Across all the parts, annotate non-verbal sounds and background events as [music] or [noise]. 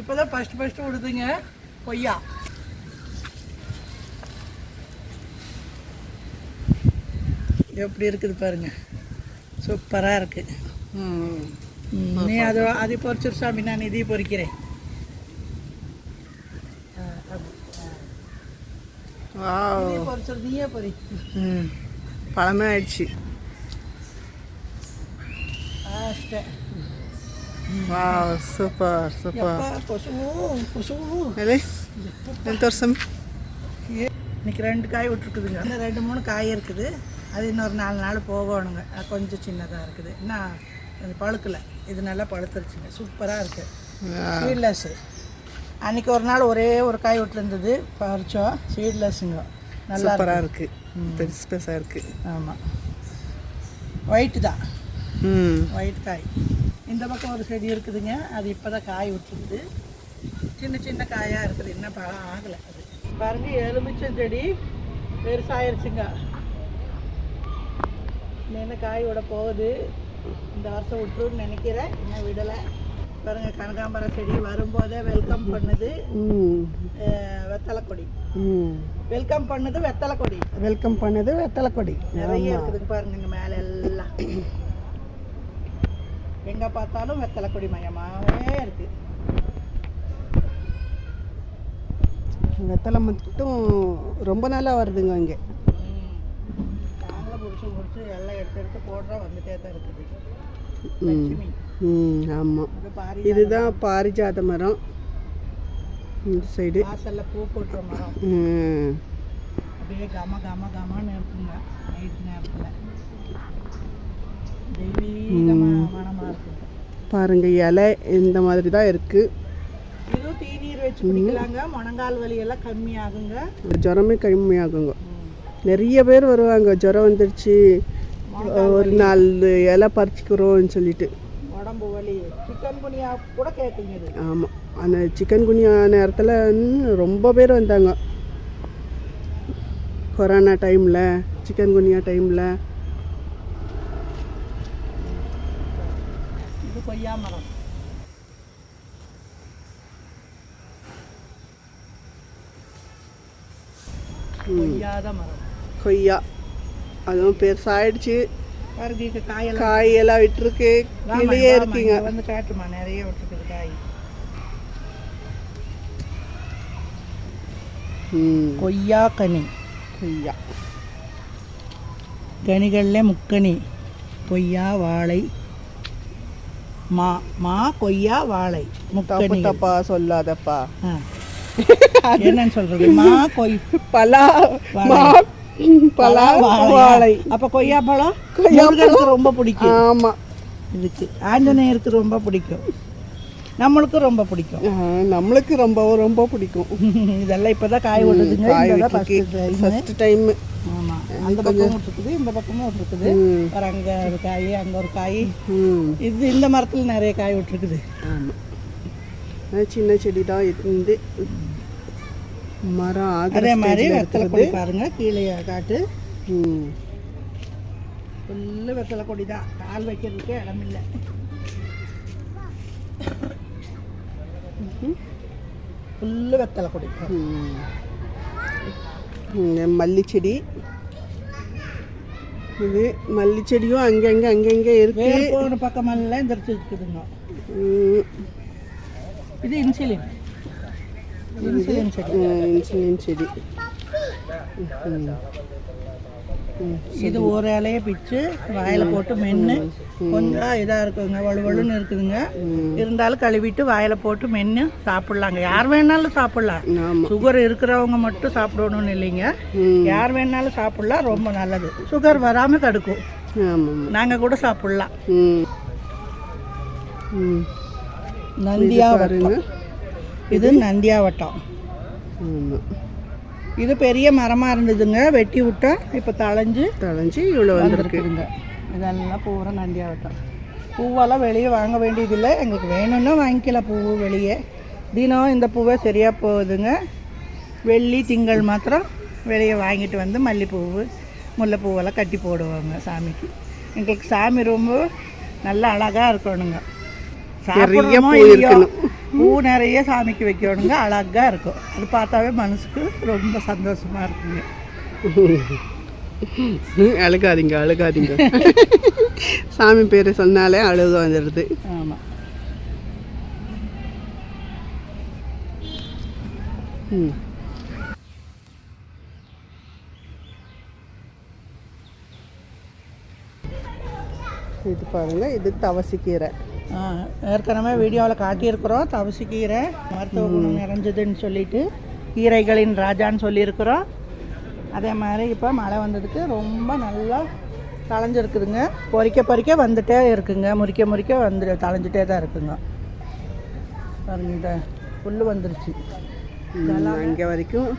இப்போதான் first first விடுதுங்க கொய்யா. எப்படி இருக்குது பாருங்க. சூப்பராக இருக்கு. ம். ம், நீ அது அதை பொறிச்சிரு சாமி நான் இதையும் பொறிக்கிறேன். நீயே பொறி. பழமே ஆயிடுச்சு. அಷ್ಟೇ ವಾವ್ ಸೂಪರ್ ಸೂಪರ್ ಯಪ್ಪ, ಕೊಸುವು ಕೊಸುವು ಹೇಳಿ ಏನು ತೋರ್ಸಮ್ இன்னைக்கு ரெண்டு காய் விட்டுருக்குதுங்க அந்த ரெண்டு மூணு காய் இருக்குது அது இன்னொரு நாலு நாள் போகணுங்க அது கொஞ்சம் சின்னதாக இருக்குது இன்னும் அது பழுக்கலை இது நல்லா பழுத்துருச்சுங்க சூப்பராக இருக்குது சீட்லெஸ்ஸு அன்னைக்கு ஒரு நாள் ஒரே ஒரு காய் விட்டுருந்தது பறிச்சோம் சீட்லெஸ்ஸுங்க நல்லா சூப்பராக இருக்கு பெருசு பெருசாக இருக்கு ஆமாம் ஒயிட்டு தான் ம் ஒயிட் காய் இந்த பக்கம் ஒரு செடி இருக்குதுங்க. அது இப்போ தான் காய் விட்டுருக்குது சின்ன சின்ன காயாக இருக்குது. இன்னும் பழம் ஆகலை அது. பாருங்க எலுமிச்சம் செடி பெருசாயிருச்சுங்க. என்ன காய் விட போகுது? இந்த வருஷம் விட்டுருன்னு நினைக்கிறேன். இன்னும் விடலை. பாருங்க கனகாம்பரம் செடி வரும்போதே வெல்கம் பண்ணுது. வெத்தலை கொடி வெல்கம் பண்ணது வெத்தலை கொடி வெல்கம் பண்ணது வெத்தலை கொடி நிறைய இருக்குதுங்க பாருங்க மேல எல்லாம். எங்க பார்த்தாலும் வெத்தலை கொடி மயமாவே இருக்கு. வெத்தலை மட்டும் ரொம்ப நல்லா வருதுங்க இங்கே. நாங்களும் முடிச்சு முடிச்சு எல்லாம் எடுத்து எடுத்து போடுறா வந்துட்டே தான் இருக்குது. ம் ஆமாம் இதுதான் பாரிஜாத மரம். இந்த சைடு. வாசல்ல பூ போட்டுற மரம். ம். அப்படியே கம கம கமன்னு இருக்குங்க. நைட் நேரத்துல. தெய்வீகமா மனமா இருக்குங்க பாருங்க இலை இந்த மாதிரி தான் இருக்கு. இதுவும் தீநீர் வச்சு குடிக்கலாங்க. முழங்கால் வலி எல்லாம் கம்மியாகுங்க ஜுரமே கம்மியாகுங்க. நிறைய பேர் வருவாங்க. ஜுரம் வந்துடுச்சு ஒரு நாலு இலை பறிச்சுக்கிறோம்னு சொல்லிட்டு. உடம்பு வலி. சிக்கன் குனியா கூட கேட்குங்க ஆமாம் அந்த சிக்கன் குனியா நேரத்தில் ரொம்ப பேர் வந்தாங்க. கொரோனா டைமில் சிக்கன் குனியா டைமில் இது கொய்யா மரம் கொய்யாத மரம். கொய்யா. அதுவும் பெருசாயிடுச்சு. பாருங்க இங்க காயெல்லாம். காயெல்லாம் விட்டுருக்கு. வாம்மா, இருக்கீங்க. வந்து காட்டுமா நிறைய விட்டுருக்குது காய். கொய்யா கனி. கொய்யா. கனிகளில் முக்கனி. கொய்யா வாழை. மா மா கொய்யா வாழை. முக்கனி தப்பா சொல்லாதப்பா. என்னன்னு சொல்றது? மா கொய் பலா மா பலா வாழை. அப்ப கொய்யா பழம்? கொய்யா முருகனுக்கு ரொம்ப பிடிக்கும். ஆமாம் இதுக்கு. ஆஞ்சநேயருக்கு ரொம்ப பிடிக்கும். நம்மளுக்கும் ரொம்ப பிடிக்கும். நம்மளுக்கு ரொம்ப ரொம்ப பிடிக்கும். [laughs] இதெல்லாம் இப்பதான் காய் காய் time. ஃபர்ஸ்ட் டைம் ஆமா. அந்த பக்கமும் இருக்குது இந்த பக்கமும் விட்டுருக்குது ஒரு அங்க ஒரு காய் அங்க ஒரு காய். இது இந்த மரத்துல நிறைய காய் விட்டுருக்குது ஆமாம் சின்ன செடி தான் இருந்து மரம் அதே மாதிரி வெத்தலை கொடி பாருங்க கீழே காட்டு. ஃபுல்லு வெத்தலை கொடி தான். கால் வைக்கிறதுக்கே இடம் இல்லை ஃபுல்லு வெத்தலை கொடி ம். இங்க மல்லி செடி இது மல்லி செடியும் அங்கங்கே அங்கங்கே இருக்கு வேர் போன பக்கமெல்லாம் எந்திரிச்சு இருக்குதுங்க ம். இது இன்சுலின் இன்சுலின் செடி ம், இன்சுலின் செடி ம். ம். இது ஒரு இலைய பிச்சு வாயில போட்டு மென்று கொஞ்சம் இதாக இருக்குங்க வலுவலுன்னு இருக்குதுங்க. இருந்தாலும் கழுவிட்டு வாயில போட்டு மென்று சாப்பிட்லாங்க. யார் வேணாலும் சாப்பிட்லாம். சுகர் இருக்கிறவங்க மட்டும் சாப்பிடணும்னு இல்லைங்க. யார் வேணாலும் சாப்பிட்லாம் ரொம்ப நல்லது. சுகர் வராமல் தடுக்கும். நாங்கள் கூட சாப்பிட்லாம். ம். ம். நந்தியாவட்டம் இது நந்தியாவட்டம் ஆமாம் இது பெரிய மரமாக இருந்ததுங்க. வெட்டி விட்டா இப்போ தளைஞ்சு தளைஞ்சு இவ்வளோ வந்திருக்கு. வந்துருக்குதுங்க. இதெல்லாம் பூரா நந்தியாவட்டம் பூவெல்லாம் வெளியே வாங்க வேண்டியதில்லை. எங்களுக்கு வேணும்னா வாங்கிக்கலாம் பூ வெளியே. தினம் இந்த பூவே சரியாக போகுதுங்க. வெள்ளி திங்கள் மாத்திரம் வெளியே வாங்கிட்டு வந்து மல்லிப்பூவு முல்லைப்பூவெல்லாம் கட்டி போடுவாங்க சாமிக்கு. எங்களுக்கு சாமி ரொம்ப நல்லா அழகாக இருக்கணுங்க. சாப்பிட்றோமோ இல்லையோ. பூ நிறைய சாமிக்கு வைக்கணுங்க அழகா இருக்கும். அது பார்த்தாவே மனசுக்கு ரொம்ப சந்தோஷமா இருக்குங்க. அழுகாதீங்க அழுகாதீங்க. சாமி பேரை சொன்னாலே அழுக வந்துடுது ஆமா. ம். இது பாருங்க இது தவசிக்கீரை ஏற்கனவே வீடியோவில் காட்டியிருக்கிறோம். தவசி கீரை மருத்துவ குணம் நிறைஞ்சதுன்னு சொல்லிட்டு கீரைகளின் ராஜான்னு சொல்லியிருக்கிறோம். அதே மாதிரி இப்போ மழை வந்ததுக்கு ரொம்ப நல்லா தளைஞ்சிருக்குதுங்க பொறிக்க பொறிக்க வந்துட்டே இருக்குங்க. முறிக்க முறிக்க வந்து தளைஞ்சிட்டே தான் இருக்குங்க. இந்த புல் வந்துருச்சு. அங்கே வரைக்கும்.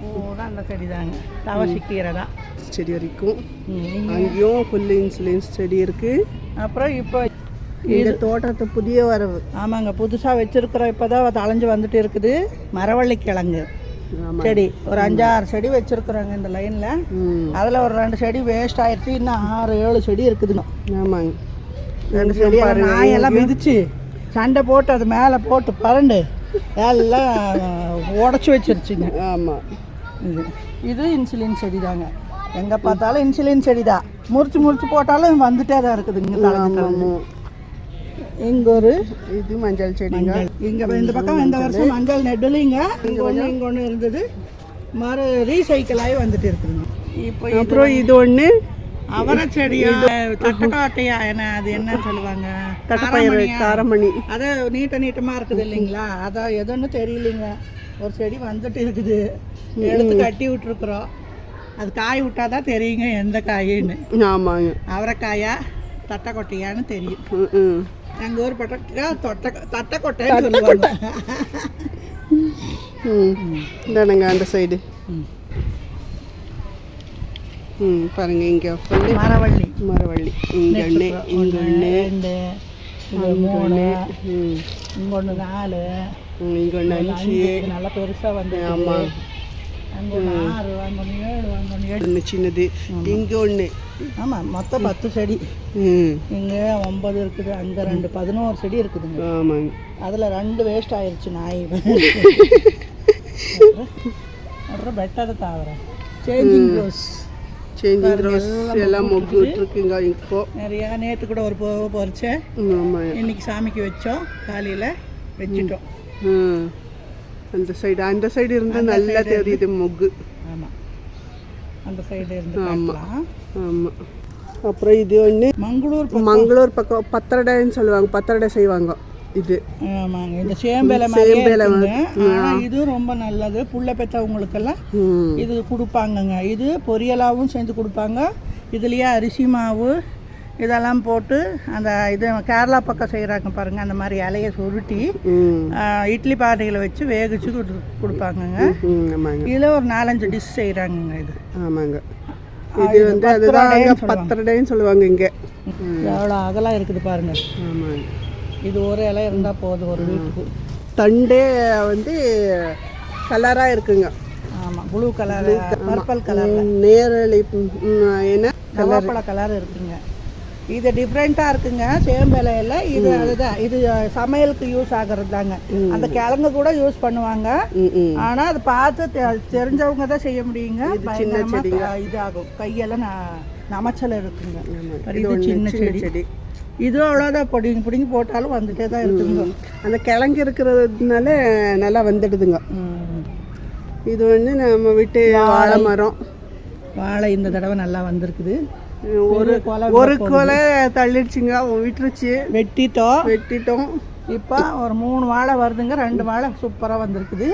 பூரா அந்த செடி தாங்க. தவசி கீரை தான். செடி வரைக்கும். இங்க- அங்கேயும் புல் இன்சுலின்ஸ் செடி இருக்கு. அப்புறம் இப்போ இந்த தோட்டத்து புதிய வரவு. ஆமாங்க புதுசாக வச்சுருக்குறோம் இப்போ தான் தளைஞ்சு வந்துட்டு இருக்குது. மரவள்ளி கிழங்கு செடி ஒரு அஞ்சாறு செடி வச்சுருக்குறோங்க இந்த லைனில். அதில் ஒரு ரெண்டு செடி வேஸ்ட் ஆயிடுச்சு. இன்னும் ஆறு ஏழு செடி இருக்குதுங்க ஆமாங்க. ரெண்டு செடி நாயெல்லாம் மிதிச்சு சண்டை போட்டு அது மேலே போட்டு பரண்டு எல்லாம் உடச்சி வச்சிருச்சுங்க. ஆமாம் இது இது இன்சுலின் செடி தாங்க எங்கே பார்த்தாலும் இன்சுலின் செடி தான் முறிச்சு முறிச்சு போட்டாலும் வந்துட்டே தான் இருக்குதுங்க இங்கே ஒரு இது மஞ்சள் செடிங்க. இங்க இந்த பக்கம் இந்த வருஷம் மஞ்சள் நெடுலிங்க. இங்க ஒன்று இங்க ஒன்று இருந்தது. மறு ரீசைக்கிள் ஆகி வந்துட்டு இருக்குதுங்க இப்போ அப்புறம் இது ஒன்று அவரை செடியா? தட்டக்காட்டையா? என்ன அது என்னன்னு சொல்லுவாங்க? தட்டப்பயிறு காரமணி. அதை நீட்ட நீட்டமா இருக்குது இல்லைங்களா? அதான் எதுன்னு தெரியலைங்க. ஒரு செடி வந்துட்டு இருக்குது. எடுத்து கட்டி விட்டுருக்குறோம். அது காய் விட்டாதான் தெரியுங்க எந்த காயின்னு. ஆமாங்க. அவரைக்காயா தட்டைக்கொட்டையான்னு தெரியும். ம் ம் எங்க ஊர் பட்டக்கா தொட்டை தட்டைக்கொட்டைன்னு சொல்லுவாங்க ம். இந்தானுங்க அந்த சைடு ம். பாருங்க இங்கே ஃபுல்லு மரவள்ளி. மரவள்ளி. இங்கே ஒன்று இங்கே ஒன்று மூணு ம். இங்க ஒன்று நாலு. இங்கே ஒன்று அஞ்சு. நல்லா பெருசா வந்து ஆமாம் சின்னது. இங்கே ஒன்று ஆமா மொத்தம் பத்து செடி. இங்க ஒன்பது இருக்குது அங்க ரெண்டு பதினோரு செடி இருக்குதுங்க. ஆமாங்க அதுல ரெண்டு வேஸ்ட் ஆயிருச்சு நாய். [laughs] அப்புறம் பெட்டர் தாவரம். சேஞ்சிங் ரோஸ் சேஞ்சிங் ரோஸ் எல்லாம் மொக்கு விட்டுருக்குங்க இப்போ. நிறையா நேற்று கூட ஒரு பூ பறிச்சேன் ஆமாம் இன்னைக்கு சாமிக்கு வச்சோம் காலையில் வச்சுட்டோம். ம். அந்த சைடு அந்த சைடு இருந்தால் நல்லா தெரியுது மொக்கு. ஆமாம் அந்த சைடு இருந்து பார்க்கலாம் ஆமாம் அப்புறம் இது ஒன்று மங்களூர் பக்கம். மங்களூர் பக்கம் பத்திரடைன்னு சொல்லுவாங்க பத்திரடை செய்வாங்க இது. ஆமாங்க. இந்த சேம்பேலை ஆனால் இதுவும் ரொம்ப நல்லது. புள்ள பெற்றவங்களுக்கெல்லாம் இது கொடுப்பாங்கங்க. இது பொரியலாகவும் செஞ்சு கொடுப்பாங்க. இதுலேயே அரிசி மாவு இதெல்லாம் போட்டு அந்த இது கேரளா பக்கம் செய்கிறாங்க பாருங்கள் அந்த மாதிரி இலையை சுருட்டி இட்லி பானையில் வச்சு வேகிச்சு கொடு கொடுப்பாங்கங்க. இதில் ஒரு நாலஞ்சு டிஷ் செய்கிறாங்கங்க இது. ஆமாங்க. இது வந்து அதுதான் பத்திரடைன்னு சொல்லுவாங்க இங்கே. எவ்வளோ அகலம் இருக்குது பாருங்க. ஆமாங்க. இது ஒரு இலை இருந்தால் போதும் ஒரு வீட்டுக்கு. தண்டே வந்து கலராக இருக்குங்க. ஆமாம் ப்ளூ கலர் பர்பிள் கலர் நேரலை ம், என்ன? கவாப்பழ கலர் இருக்குங்க. இது டிஃப்ரெண்ட்டாக இருக்குங்க. சேம்பேலையில் இது அதுதான். இது சமையலுக்கு யூஸ் ஆகிறது தாங்க அந்த கிழங்கு கூட யூஸ் பண்ணுவாங்க. ஆனால் அதை பார்த்து தெரிஞ்சவங்க தான் செய்ய முடியுங்க. இதாகும். கையெல்லாம் நமைச்சல் இருக்குங்க. இது சின்ன செடி. செடி. இது அவ்வளோதான் பிடிங்கி பிடிங்கி போட்டாலும் வந்துட்டே தான் இருக்குங்க. அந்த கிழங்கு இருக்கிறதுனால நல்லா வந்துடுதுங்க. இது வந்து நம்ம வீட்டு வாழை மரம். வாழை இந்த தடவை நல்லா வந்திருக்குது. ஒரு கொலை ஒரு கொலை தள்ளிடுச்சுங்க விட்டுருச்சு. வெட்டிட்டோம். வெட்டிட்டோம். இப்போ ஒரு மூணு வாழை வருதுங்க ரெண்டு வாழை சூப்பராக வந்திருக்குது.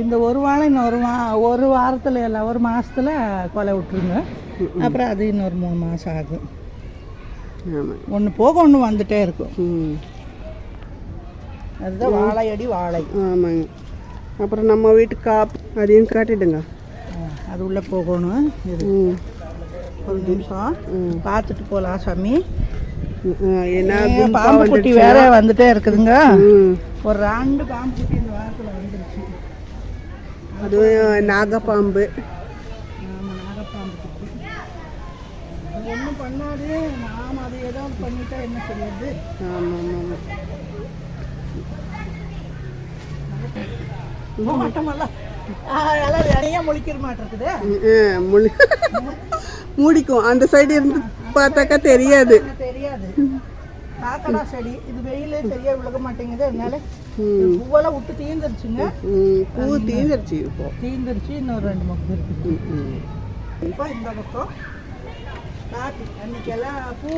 இந்த ஒரு வாழை இன்னொரு வா ஒரு வாரத்தில் இல்லை ஒரு மாசத்துல கொலை விட்டுருங்க. அப்புறம் அது இன்னொரு மூணு மாதம் ஆகும். ஆமாம் ஒன்று போக ஒன்று வந்துட்டே இருக்கும். ம் அதுதான் வாழையடி வாழை. ஆமாங்க. அப்புறம் நம்ம வீட்டு காப் அதையும் காட்டிடுங்க. அது உள்ளே போகணும். ஒரு நிமிஷம். பார்த்துட்டு போகலாம் சாமி. ஏன்னா பாம்பு குட்டி வேற வந்துட்டே இருக்குதுங்க. ஒரு ரெண்டு பாம்பு குட்டி இந்த வாரத்தில் வந்துருச்சு. அதுவும் நாகப்பாம்பு. ஆமாம் நாகப்பாம்பு குட்டி. அது ஒன்றும் பண்ணாது. நாம் அது ஏதோ பண்ணிட்டா என்ன செய்யுது ஆமாம் ஆமாம் மட்டமெல்லாம் எல்லாம் நிறைய முழிக்கிற மாட்டிருக்குது. முழு மூடிக்கும். அந்த சைடு இருந்து பார்த்தாக்கா தெரியாது. தெரியாது. காக்கடா செடி. இது வெயிலே சரியா விழுக மாட்டேங்குது. அதனால பூவெல்லாம் விட்டு தீந்துருச்சுங்க. பூ தீந்துருச்சு இப்போ. தீந்துருச்சு. இன்னொரு ரெண்டு மொக்கு இருக்குது. ம், ம். இப்போ இந்த பக்கம் காப்பி. அன்னைக்கெல்லாம் பூ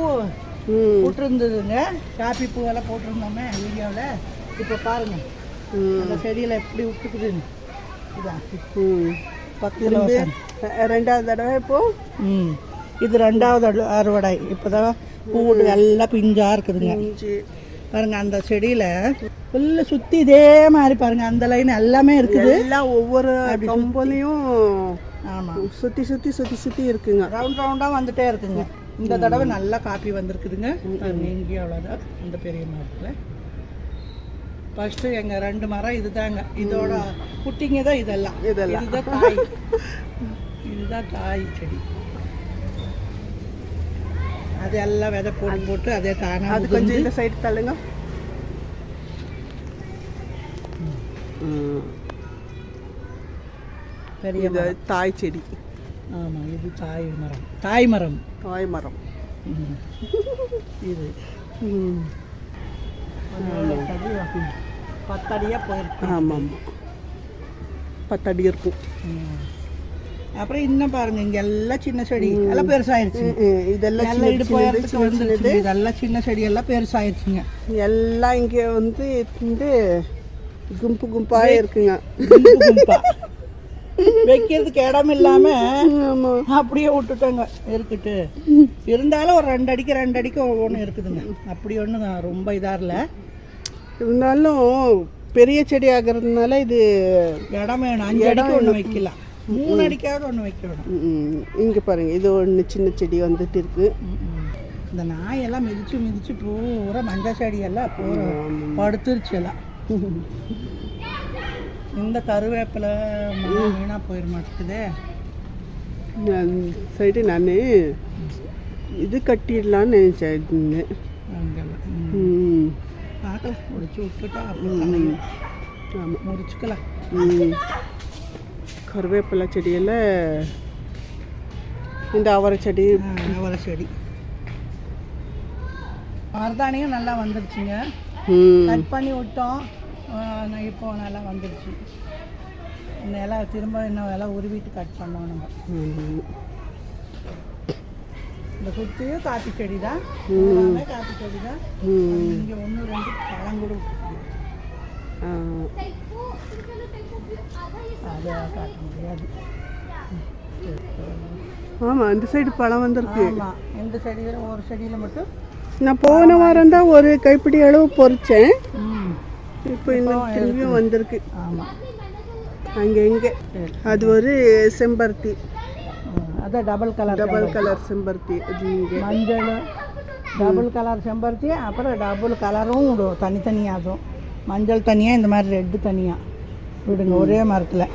போட்டிருந்ததுங்க. காப்பி பூவெல்லாம் போட்டிருந்தோமே வீடியோவில் இப்போ பாருங்க. அந்த செடியில் எப்படி விட்டுக்குதுன்னு. இதான். பத்து கிலோ ரெண்டாவது தடவை இப்போ ம். இது ரெண்டாவது அறுவடை. இப்போதான் பூ எல்லாம் பிஞ்சா இருக்குதுங்க. பாருங்க அந்த செடியில ஃபுல்லு சுத்தி இதே மாதிரி பாருங்க. அந்த லைன் எல்லாமே இருக்குது. எல்லாம் ஒவ்வொரு கம்பலையும் ஆமா. சுத்தி சுத்தி சுத்தி சுத்தி இருக்குங்க. ரவுண்ட் ரவுண்டா வந்துட்டே இருக்குங்க. இந்த தடவை நல்லா காப்பி வந்திருக்குதுங்க. இங்கேயும் அவ்வளோதான் இந்த பெரிய மரத்தில். ஃபர்ஸ்ட் எங்க ரெண்டு மரம் இதுதாங்க. இதோட குட்டிங்க தான் இதெல்லாம். இதெல்லாம். இதுதான் [laughs] இதுதான் காய் செடி. அது எல்லாம் விதை போட்டு போட்டு அதே தானா அது கொஞ்சம் இந்த சைடு தள்ளுங்க. பெரிய தாய் செடி. ஆமா இது தாய் மரம். தாய் மரம். தாய் மரம். ம். இது. ம். பத்தடி பத்தடியா போயிருக்கு. ஆமாம் ஆமாம் பத்தடி இருக்கும். ம். அப்புறம் இன்னும் பாருங்க இங்க எல்லாம் சின்ன செடி. எல்லாம் பெருசாயிருச்சு. இதெல்லாம் எல்லாம் இடுப்பு உயரத்துக்கு வந்துருச்சு இதெல்லாம் சின்ன செடி எல்லாம் பெருசாயிருச்சுங்க. எல்லாம் இங்கே வந்து வந்து கும்பு கும்பா இருக்குங்க. கும்பு கும்பா. வைக்கிறதுக்கு இடம் இல்லாம அப்படியே விட்டுட்டோங்க இருக்கட்டு இருந்தாலும் ஒரு ரெண்டு அடிக்கு ரெண்டு அடிக்கு ஒவ்வொன்று இருக்குதுங்க. அப்படி ஒன்றும் ரொம்ப இதாக இல்லை. இருந்தாலும் பெரிய செடி ஆகிறதுனால இது இடம் வேணும். அஞ்சு அடிக்கு ஒன்று வைக்கலாம். மூணு அடிக்காவது ஒன்று வைக்கணும் இங்க பாருங்க இது ஒன்று சின்ன செடி வந்துட்டு இருக்கு. ம்ம். இந்த நாயெல்லாம் மிதிச்சு மிதிச்சு பூரா மஞ்சள் செடி எல்லாம் பூரா படுத்துருச்சு எல்லாம். இந்த கருவேப்பிலை மரம் வீணா போயிட மாட்டேங்குது. சைடு நான் இது கட்டிடலான்னு நினச்சேன் பார்க்கலாம் முடிச்சு விட்டுட்டா ஆமாம் முடிச்சுக்கலாம் ம். கருவேப்பிலை செடியில் இந்த அவரை செடி. அவரை செடி. மருதாணியும் நல்லா வந்துருச்சுங்க. கட் பண்ணி விட்டோம். இப்போ நல்லா வந்துருச்சு. இந்த இலை திரும்ப இன்னும் இலை உருவிட்டு கட் பண்ணோம் நம்ம. இந்த சுற்றியும் காப்பி செடி தான் காப்பி செடி தான் இங்கே ஒன்று ரெண்டு பழம் கூட. அதை காட்ட முடியாது ஆமாம் அந்த சைடு பழம் வந்திருக்கு. ஆமாம் இந்த செடியில் ஒரு செடியில் மட்டும். நான் போன வாரம் தான் ஒரு கைப்பிடி அளவு பொறிச்சேன். இப்போ இன்னும் திரும்பியும் வந்திருக்கு. ஆமாம் அங்கே சரி அது ஒரு செம்பருத்தி. அதான் டபுள் கலர் டபுள் கலர் செம்பருத்தி. அது இங்கே. மஞ்சள் டபுள் கலர் செம்பருத்தி அப்புறம் டபுள் கலரும் விடும் தனித்தனியாகும் மஞ்சள் தனியாக இந்த மாதிரி ரெட்டு தனியாக விடுங்க ஒரே மரத்தில்.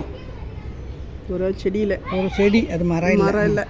ஒரு செடியில். ஒரு செடி அது மரம் இல்லை. மரம் இல்லை.